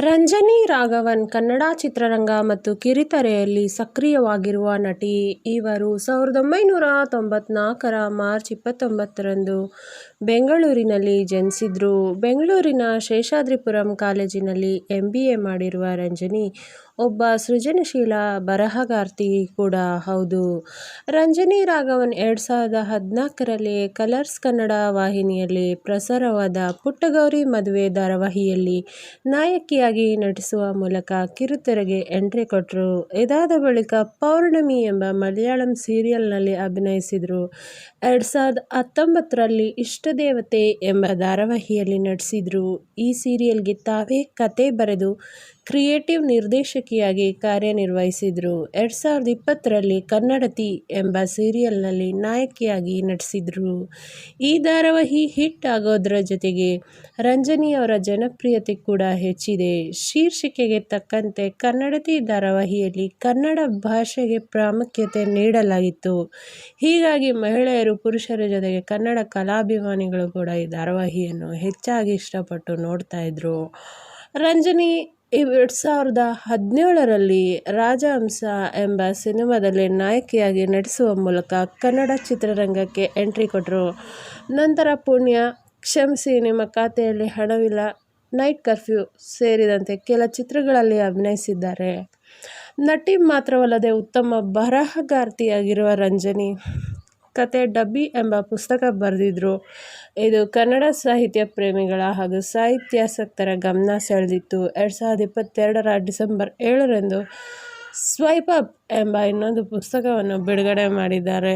ರಂಜನಿ ರಾಘವನ್ ಕನ್ನಡ ಚಿತ್ರರಂಗ ಮತ್ತು ಕಿರಿತೆರೆಯಲ್ಲಿ ಸಕ್ರಿಯವಾಗಿರುವ ನಟಿ. ಇವರು ಸಾವಿರದ ಒಂಬೈನೂರ ತೊಂಬತ್ನಾಲ್ಕರ ಮಾರ್ಚ್ ಇಪ್ಪತ್ತೊಂಬತ್ತರಂದು ಬೆಂಗಳೂರಿನಲ್ಲಿ ಜನಿಸಿದ್ರು. ಬೆಂಗಳೂರಿನ ಶೇಷಾದ್ರಿಪುರಂ ಕಾಲೇಜಿನಲ್ಲಿ ಎಂಬಿಎ ಮಾಡಿರುವ ರಂಜನಿ ಒಬ್ಬ ಸೃಜನಶೀಲ ಬರಹಗಾರ್ತಿ ಕೂಡ ಹೌದು. ರಂಜನಿ ರಾಘವನ್ ಎರಡು ಸಾವಿರದ ಹದಿನಾಲ್ಕರಲ್ಲಿ ಕಲರ್ಸ್ ಕನ್ನಡ ವಾಹಿನಿಯಲ್ಲಿ ಪ್ರಸಾರವಾದ ಪುಟ್ಟಗೌರಿ ಮದುವೆ ಧಾರಾವಾಹಿಯಲ್ಲಿ ನಾಯಕಿಯಾಗಿ ನಟಿಸುವ ಮೂಲಕ ಕಿರುತೆರೆಗೆ ಎಂಟ್ರಿ ಕೊಟ್ಟರು ಇದಾದ ಬಳಿಕ ಪೌರ್ಣಮಿ ಎಂಬ ಮಲಯಾಳಂ ಸೀರಿಯಲ್ನಲ್ಲಿ ಅಭಿನಯಿಸಿದರು. ಎರಡು ಸಾವಿರದ ಹತ್ತೊಂಬತ್ತರಲ್ಲಿ ಇಷ್ಟದೇವತೆ ಎಂಬ ಧಾರಾವಾಹಿಯಲ್ಲಿ ನಟಿಸಿದರು. ಈ ಸೀರಿಯಲ್ಗೆ ತಾವೇ ಕತೆ ಬರೆದು ಕ್ರಿಯೇಟಿವ್ ನಿರ್ದೇಶಕಿಯಾಗಿ ಕಾರ್ಯನಿರ್ವಹಿಸಿದ್ರು. ಎರಡ್ ಸಾವಿರದ ಇಪ್ಪತ್ತರಲ್ಲಿ ಕನ್ನಡತಿ ಎಂಬ ಸೀರಿಯಲ್ನಲ್ಲಿ ನಾಯಕಿಯಾಗಿ ನಟಿಸಿದ್ರು. ಈ ಧಾರಾವಾಹಿ ಹಿಟ್ ಆಗೋದ್ರ ಜೊತೆಗೆ ರಂಜನಿ ಅವರ ಜನಪ್ರಿಯತೆ ಕೂಡ ಹೆಚ್ಚಿದೆ. ಶೀರ್ಷಿಕೆಗೆ ತಕ್ಕಂತೆ ಕನ್ನಡತಿ ಧಾರಾವಾಹಿಯಲ್ಲಿ ಕನ್ನಡ ಭಾಷೆಗೆ ಪ್ರಾಮುಖ್ಯತೆ ನೀಡಲಾಗಿತ್ತು. ಹೀಗಾಗಿ ಮಹಿಳೆಯರು, ಪುರುಷರ ಜೊತೆಗೆ ಕನ್ನಡ ಕಲಾಭಿಮಾನಿಗಳು ಕೂಡ ಈ ಧಾರಾವಾಹಿಯನ್ನು ಹೆಚ್ಚಾಗಿ ಇಷ್ಟಪಟ್ಟು ನೋಡ್ತಾ ಇದ್ರು. ರಂಜನಿ ಎರಡ್ ಸಾವಿರದ ಹದಿನೇಳರಲ್ಲಿ ರಾಜಹಂಸ ಎಂಬ ಸಿನಿಮಾದಲ್ಲಿ ನಾಯಕಿಯಾಗಿ ನಟಿಸುವ ಮೂಲಕ ಕನ್ನಡ ಚಿತ್ರರಂಗಕ್ಕೆ ಎಂಟ್ರಿ ಕೊಟ್ಟರು ನಂತರ ಪುಣ್ಯ, ಕ್ಷಮಿಸಿ, ನಿಮ್ಮ ಖಾತೆಯಲ್ಲಿ ಹಣವಿಲ್ಲ, ನೈಟ್ ಕರ್ಫ್ಯೂ ಸೇರಿದಂತೆ ಕೆಲ ಚಿತ್ರಗಳಲ್ಲಿ ಅಭಿನಯಿಸಿದ್ದಾರೆ. ನಟಿ ಮಾತ್ರವಲ್ಲದೆ ಉತ್ತಮ ಬರಹಗಾರ್ತಿಯಾಗಿರುವ ರಂಜನಿ ಕಥೆ ಡಬ್ಬಿ ಎಂಬ ಪುಸ್ತಕ ಬರೆದಿದ್ರು. ಇದು ಕನ್ನಡ ಸಾಹಿತ್ಯ ಪ್ರೇಮಿಗಳ ಹಾಗೂ ಸಾಹಿತ್ಯಾಸಕ್ತರ ಗಮನ ಸೆಳೆದಿತ್ತು. ಎರಡು ಸಾವಿರದ ಇಪ್ಪತ್ತೆರಡರ ಡಿಸೆಂಬರ್ ಏಳರಂದು ಸ್ವೈಪ್ ಅಪ್ ಎಂಬ ಇನ್ನೊಂದು ಪುಸ್ತಕವನ್ನು ಬಿಡುಗಡೆ ಮಾಡಿದ್ದಾರೆ.